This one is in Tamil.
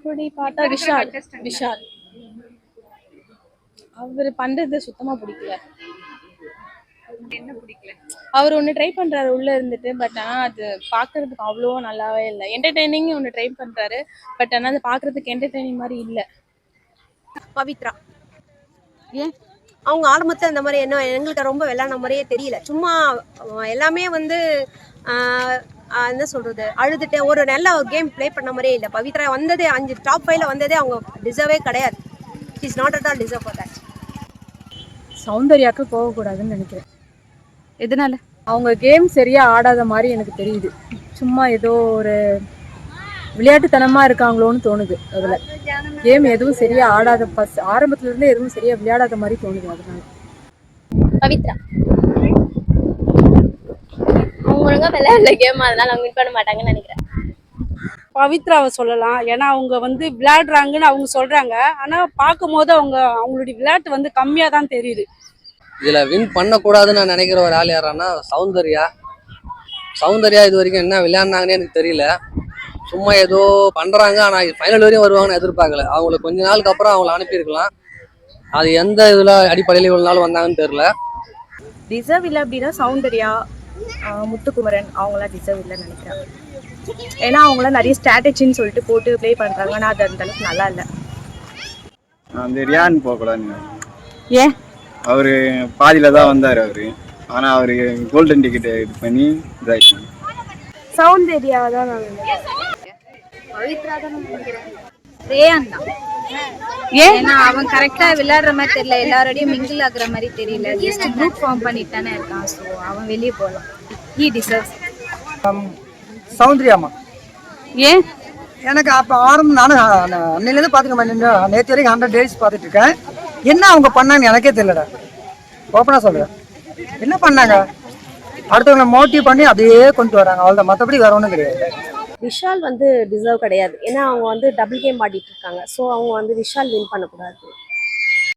அப்படி பார்த்தா விஷால் விஷால். அவர் பண்றது சுத்தமா பிடிக்கல. என்ன பிடிக்கல? அவர் ஒன்று ட்ரை பண்றாரு உள்ள இருந்துட்டு பட் ஆனா அது பார்க்கிறதுக்கு அவ்வளோ நல்லாவே இல்லை. என்டர்டைனிங் ஒன்று ட்ரை பண்றாரு பட் ஆனா அது பார்க்கிறதுக்கு என்டர்டைனிங் மாதிரி இல்லை. பவித்ரா. ஏன்? அவங்க ஆரம்பத்தில் இந்த மாதிரி என்ன எங்களுக்கு ரொம்ப விளையாடின மாதிரியே தெரியல. சும்மா எல்லாமே வந்து என்ன சொல்றது அழுதுட்டு ஒரு நல்ல ஒரு கேம் ப்ளே பண்ண மாதிரியே இல்லை. பவித்ரா வந்ததே அஞ்சு டாப் ஃபைவ்ல வந்ததே அவங்க டிசர்வே கிடையாது. Is not at all deserve for that சௌந்தர்யாக்கு போகக்கூடாதுன்னு நினைக்கிறேன். எதனால? அவங்க கேம் சரியா ஆடாத மாதிரி எனக்கு தெரியுது. சும்மா ஏதோ ஒரு விளையாட்டுத்தனமா இருக்காங்களோன்னு தோணுது அதுல. கேம் எதுவும் சரியா ஆடாத ஃபர்ஸ்ட் ஆரம்பத்துல இருந்தே எதுவும் சரியா விளையாடாத மாதிரி தோணுது அதனால. பவித்ரா. அவங்க விளையாடல கேம் அதனால அவங்க வின் பண்ண மாட்டாங்கன்னு நினைக்கிறேன். பவித்ராவை சொல்லலாம். ஏன்னா அவங்க வந்து விளையாடுறாங்கன்னு அவங்க சொல்றாங்க. ஆனா பார்க்கும்போது அவங்க அவங்களுடைய விளையாட்டு வந்து கம்மியா தான் தெரியுது. இதுல வின் பண்ணக்கூடாதுன்னு நான் நினைக்கிற ஒரு ஆள் யாரான்னா சௌந்தர்யா. சௌந்தர்யா இது வரைக்கும் என்ன விளையாடினாங்கன்னு எனக்கு தெரியல. சும்மா ஏதோ பண்றாங்க. ஆனா ஃபைனல் வரையும் வருவாங்கன்னு எதிர்பார்க்கல. அவங்களுக்கு கொஞ்ச நாளுக்கு அப்புறம் அவங்கள அனுப்பியிருக்கலாம். அது எந்த இதுல அடிப்படையில் இவ்வளவு நாள் வந்தாங்கன்னு தெரியல. டிசர்வ் இல்லை அப்படின்னா சௌந்தர்யா. முத்துக்குமரன் அவங்களாம் டிசர்வ் இல்லைன்னு நினைக்கிறேன். ஏன்னா அவங்களாம் நிறைய ஸ்ட்ராட்டஜின்னு சொல்லிட்டு போட்டு ப்ளே பண்றாங்க. ஆனால் அது அந்த அளவுக்கு நல்லா இல்லை. அந்த ரியான் போகக்கூடாதுன்னு ஏன்? அவரு பாதியில தான் வந்தார் அவரு. ஆனா அவரு கோல்டன் டிக்கெட் இது பண்ணி இதாயிட்டாங்க சௌந்தர்யா தான் நான் ரேயான் தான். ஏன் ஏன்னா அவன் கரெக்டா விளையாடுற மாதிரி தெரியல. எல்லாரோடையும் மிங்கிள் ஆகுற மாதிரி தெரியல. ஜஸ்ட் குரூப் ஃபார்ம் பண்ணிட்டு தானே இருக்கான். ஸோ அவன் வெளியே போகலாம். ஹீ டிசர்வ்ஸ் சௌந்தர்யாமா ஏன் எனக்கு அப்போ ஆரம்பம் நானும் அன்னையிலேருந்து பார்த்துக்க நேற்று வரைக்கும் ஹண்ட்ரட் டேஸ் பார்த்துட்டு இருக்கேன். என்ன அவங்க பண்ணாங்க எனக்கே தெரியலடா. ஓப்பனாக சொல்கிறேன் என்ன பண்ணாங்க? அடுத்தவங்களை மோட்டிவ் பண்ணி அப்படியே கொண்டு வராங்க. அவ்வளோதான் மற்றபடி வேற ஒன்றும் கிடையாது. விஷால் வந்து டிசர்வ் கிடையாது. ஏன்னா அவங்க வந்து டபுள் கேம் ஆடிட்டு இருக்காங்க. ஸோ அவங்க வந்து விஷால் வின் பண்ணக்கூடாது.